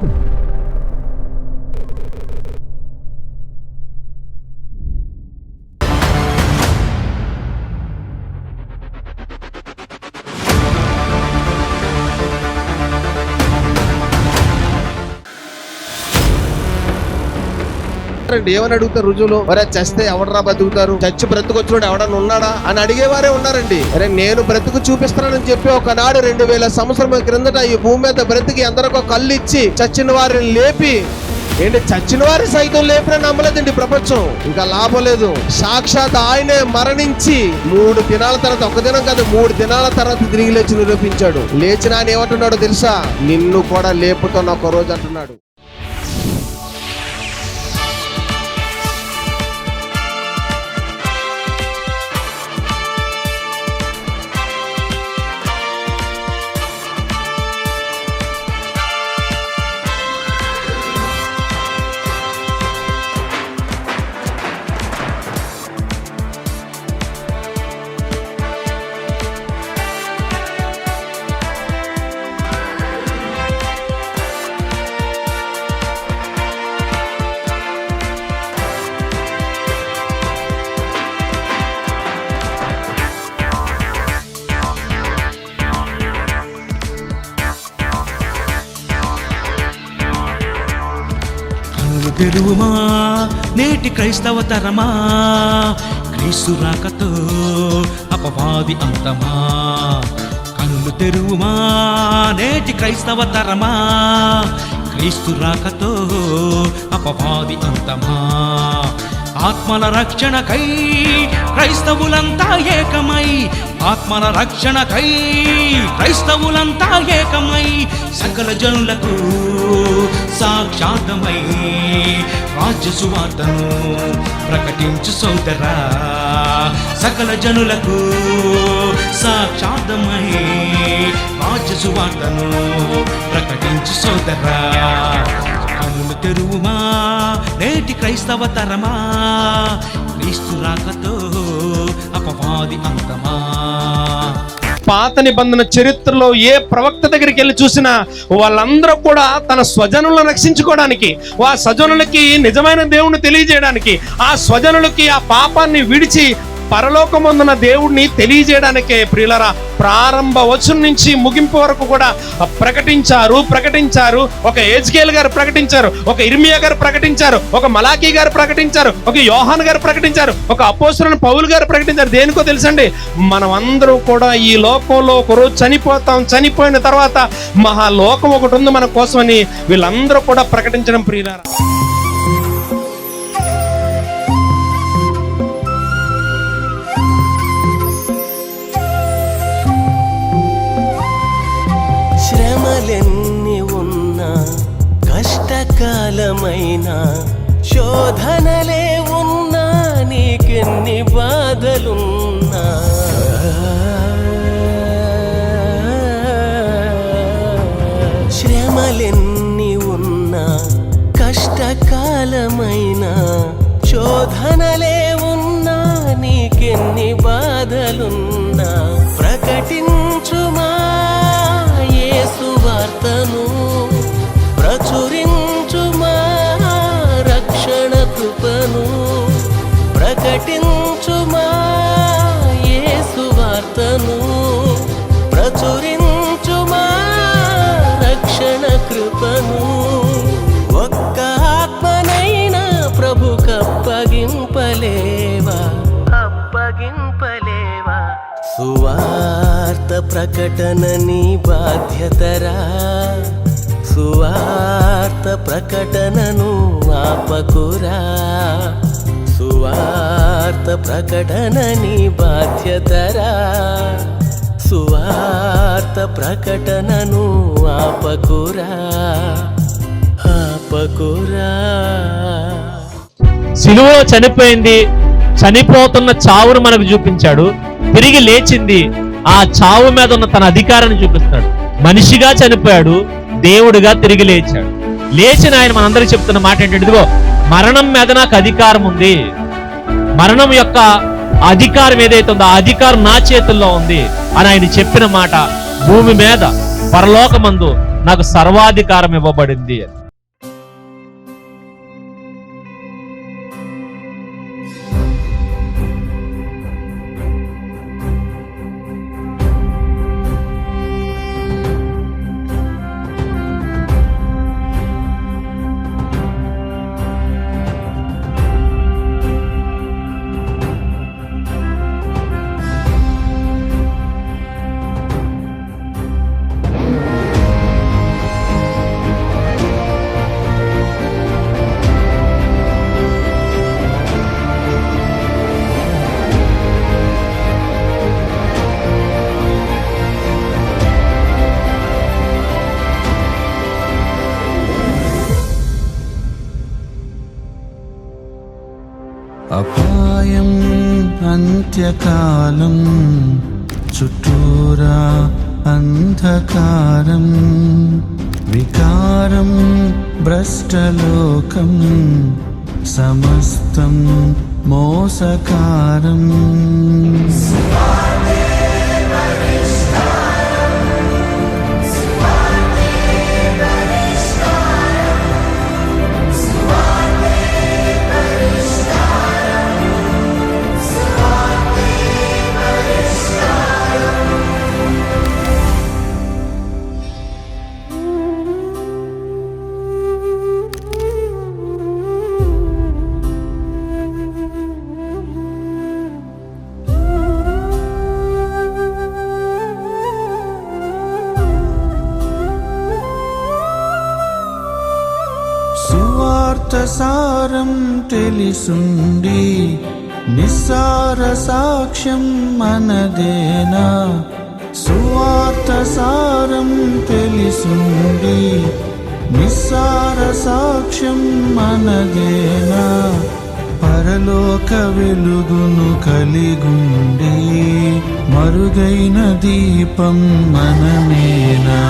you రండి ఏమని అడుగుతారు రుజువులు? ఒరే చస్తే ఎవడరా బతుకుతారు? చచ్చి బ్రతుకొచ్చినోడు ఎవడన్నా ఉన్నాడా? అని అడిగేవారే ఉన్నారండి. అరే నేను బ్రతుకు చూపిస్తానని చెప్పి ఒకనాడు రెండు వేల సంవత్సరం క్రిందట ఈ భూమి మీద బ్రతికి ఎందరికో కళ్ళు ఇచ్చి చచ్చిన వారిని లేపి ఏంటి చచ్చిన వారి సైతం లేపిన నమ్మలేదండి ప్రపంచం? ఇంకా లాభం లేదు. సాక్షాత్ ఆయనే మరణించి మూడు దినాల తర్వాత ఒక దినం కాదు మూడు దినాల తర్వాత తిరిగి లేచి నిరూపించాడు. లేచిన ఆయన ఏమంటున్నాడో తెలుసా? నిన్ను కూడా లేపుతున్న ఒక రోజు అంటున్నాడు. తెరువుమా నేటి క్రైస్తవ తరమా? క్రీస్తు రాకతో అపవాది అంతమా? కనులు తెరువుమా? నేటి క్రైస్తవ తరమా? క్రీస్తు రాకతో అపవాది అంతమా? ఆత్మల రక్షణకై క్రైస్తవులంతా ఏకమై ఆత్మల రక్షణకై క్రైస్తవులంతా ఏకమై సకల జనులకు సాక్షాతమై రాజ్య సువార్తను ప్రకటించు సోదరా. సకల జనులకు సాక్షాతమై రాజ్య సువార్తను ప్రకటించు సోదరా. కనులు తెరువుమా? నేటి క్రైస్తవ తరమా? క్రీస్తు రాకతో అపవాది అంతమా? పాత నిబంధన చరిత్రలో ఏ ప్రవక్త దగ్గరికి వెళ్ళి చూసినా వాళ్ళందరూ కూడా తన స్వజనులను రక్షించుకోవడానికి ఆ స్వజనులకి నిజమైన దేవుణ్ణి తెలియజేయడానికి ఆ స్వజనులకి ఆ పాపాన్ని విడిచి పరలోకమందున దేవుణ్ణి తెలియజేయడానికే ప్రియులరా ప్రారంభ వచనం నుంచి ముగింపు వరకు కూడా ప్రకటించారు ప్రకటించారు. ఒక ఏజ్కేల్ గారు ప్రకటించారు ఒక ఇర్మియా గారు ప్రకటించారు ఒక మలాకీ గారు ప్రకటించారు ఒక యోహాన్ గారు ప్రకటించారు ఒక అపోస్తులను పౌలు గారు ప్రకటించారు. దేనికో తెలుసండి? మనం అందరూ కూడా ఈ లోకంలో ఒకరోజు చనిపోతాం చనిపోయిన తర్వాత మహాలోకం ఒకటి ఉంది మన కోసమని వీళ్ళందరూ కూడా ప్రకటించడం ప్రియులారా. కాలమైనా శోధనలే ఉన్నా నీకెన్ని బాధలున్నా? శ్రమలెన్ని ఉన్నా కష్టకాలమైన శోధనలే ఉన్నా నీకెన్ని బాధలున్నా? ప్రకటించు ప్రకటన నీ బాధ్యతరా? సువార్త ప్రకటనను ఆపకురా? సువార్త ప్రకటన నీ బాధ్యతరా? సువార్త ప్రకటనను ఆపకురా? ఆపకురా? సిలువలో చనిపోయింది చనిపోతున్న చావును మనకు చూపించాడు. తిరిగి లేచింది ఆ చావు మీద ఉన్న తన అధికారాన్ని చూపిస్తాడు. మనిషిగా చనిపోయాడు దేవుడిగా తిరిగి లేచాడు. లేచిన ఆయన మనందరికి చెప్తున్న మాట ఏంటంటే ఇదిగో మరణం మీద నాకు అధికారం ఉంది. మరణం యొక్క అధికారం ఏదైతే ఉందో ఆ అధికారం నా చేతుల్లో ఉంది అని ఆయన చెప్పిన మాట భూమి మీద పరలోకమందు నాకు సర్వాధికారం ఇవ్వబడింది అపాయం అంత్యకాలం చుట్టూరా అంధకారం వికారం భ్రష్టలోకం సమస్తం మోసకారం. సారం తెలిసుండి నిస్సార సాక్ష్యం మనదేనా? సువార్త సారం తెలిసుండి నిస్సార సాక్ష్యం మనదేనా? పరలోక వెలుగును కలిగుండి మరుగైన దీపం మనమేనా?